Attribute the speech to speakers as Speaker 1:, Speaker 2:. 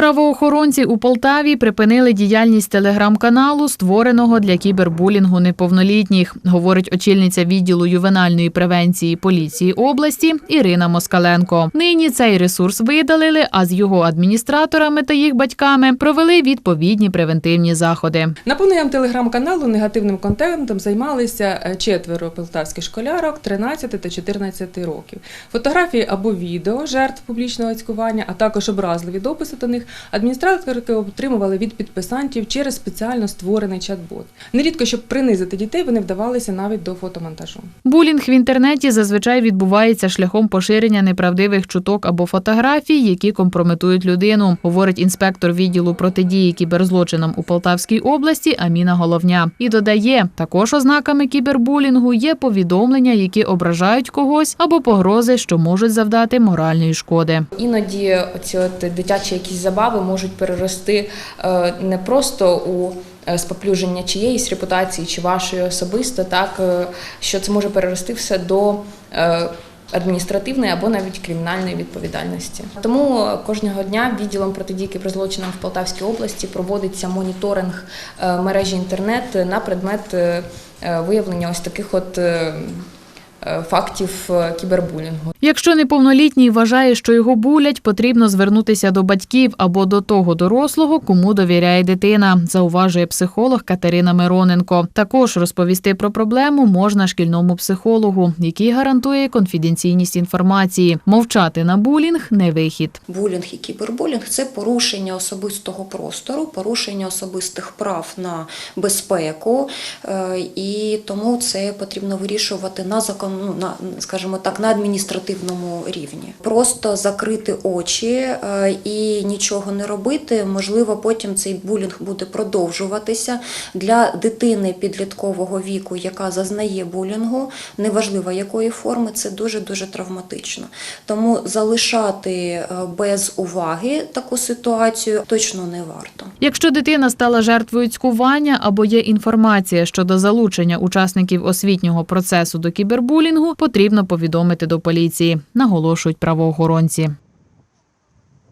Speaker 1: Правоохоронці у Полтаві припинили діяльність телеграм-каналу, створеного для кібербулінгу неповнолітніх, говорить очільниця відділу ювенальної превенції поліції області Ірина Москаленко. Нині цей ресурс видалили, а з його адміністраторами та їх батьками провели відповідні превентивні заходи.
Speaker 2: Наповненням телеграм-каналу негативним контентом займалися е, четверо полтавських школярок 13 та 14 років. Фотографії або відео жертв публічного цькування, а також образливі дописи до них адміністраторки отримували від підписантів через спеціально створений чат-бот. Нерідко, щоб принизити дітей, вони вдавалися навіть до фотомонтажу.
Speaker 1: Булінг в інтернеті зазвичай відбувається шляхом поширення неправдивих чуток або фотографій, які компрометують людину, говорить інспектор відділу протидії кіберзлочинам у Полтавській області Аміна Головня. І додає, також ознаками кібербулінгу є повідомлення, які ображають когось, або погрози, що можуть завдати моральної шкоди.
Speaker 3: Іноді ці от дитячі якісь забави можуть перерости е, не просто у е, споплюження чиєїсь репутації чи вашої особисто, так е, що це може перерости все до адміністративної або навіть кримінальної відповідальності. Тому кожного дня відділом протидії кіберзлочинам в Полтавській області проводиться моніторинг мережі інтернет на предмет виявлення ось таких от. Фактів кібербулінгу.
Speaker 1: Якщо неповнолітній вважає, що його булять, потрібно звернутися до батьків або до того дорослого, кому довіряє дитина, зауважує психолог Катерина Мироненко. Також розповісти про проблему можна шкільному психологу, який гарантує конфіденційність інформації. Мовчати на булінг не вихід.
Speaker 4: Булінг і кібербулінг це порушення особистого простору, порушення особистих прав на безпеку, е, і тому це потрібно вирішувати на закон, ну, на скажімо так, на адміністративному рівні. Просто закрити очі е, і нічого не робити. Можливо, потім цей булінг буде продовжуватися для дитини підліткового віку, яка зазнає булінгу, неважливо якої форми, це дуже дуже травматично. Тому залишати е, без уваги таку ситуацію точно не варто.
Speaker 1: Якщо дитина стала жертвою цькування або є інформація щодо залучення учасників освітнього процесу до кібербулінгу, потрібно повідомити до поліції, наголошують правоохоронці.